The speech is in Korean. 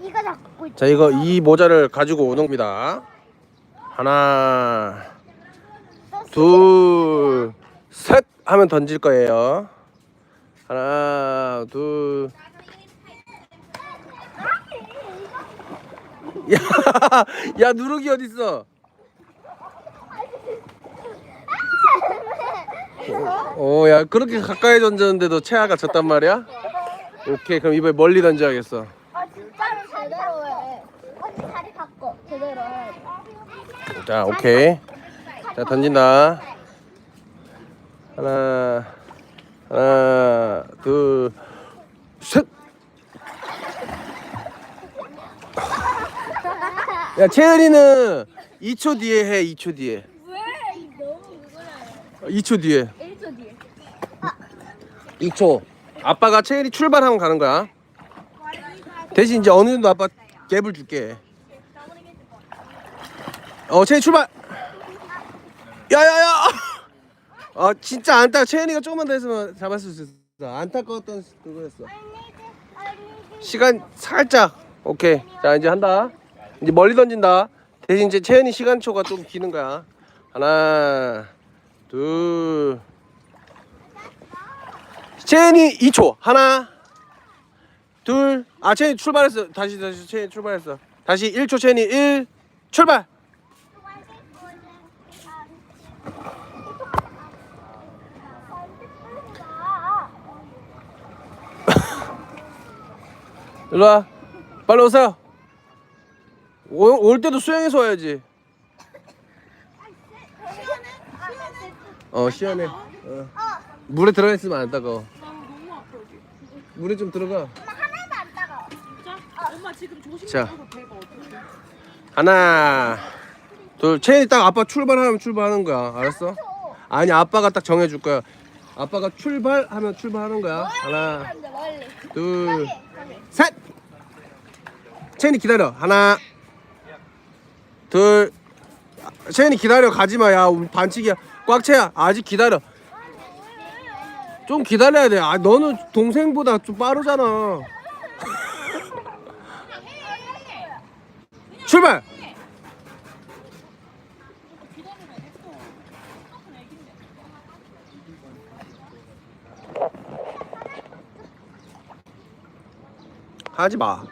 이거 잡고 있어. 자 이거 이 모자를 가지고 오는 겁니다. 하나, 둘, 셋 하면 던질 거예요. 하나, 둘. 야, 야 누르기 어디 있어? 어, 야 그렇게 가까이 던졌는데도 채아가 졌단 말이야? 오케이, 그럼 이번에 멀리 던져야겠어. 아 진짜로 제대로 해. 언니 다리 바꿔. 제대로 해. 자, 오케이. 자, 던진다. 하나, 하나, 둘, 셋. 야, 채은이는 2초 뒤에 해, 2초 뒤에. 왜? 너무 그거래. 2초 뒤에. 1초 뒤에. 2초. 아빠가 채은이 출발하면 가는 거야. 대신 이제 어느 정도 아빠 갭을 줄게. 어, 채은이 출발. 야야야. 아, 진짜 안타. 채은이가 조금만 더 했으면 잡았을 수 있어. 안타까웠던 그거였어. 시간 살짝. 오케이. 자, 이제 한다. 이제 멀리 던진다. 대신 이제 채은이 시간초가 좀 기는 거야. 하나, 둘. 채은이 2초. 하나, 둘. 아, 채은이 출발했어. 다시 다시 채은이 출발했어. 다시 1초 채은이 1 출발. 일로 와. 빨리 오세요. 올, 올 때도 수영해서 와야지. 어, 시원해. 어. 물에 들어가 있으면 안 따가워. 물에 좀 들어가. 하나도 안 따가워. 엄마 지금 조심 자. 좀 배가 어떻게? 하나, 둘. 채인이 딱 아빠 출발하면 출발하는 거야. 알았어? 아니, 아빠가 딱 정해줄 거야. 아빠가 출발하면 출발하는 거야. 하나, 멀리. 둘, 셋. 채인이 기다려. 하나, 둘. 채인이 기다려. 가지 마. 야, 우리 반칙이야. 꽉 채야. 아직 기다려. 좀 기다려야 돼. 아, 너는 동생보다 좀 빠르잖아. 출발. 하지 마.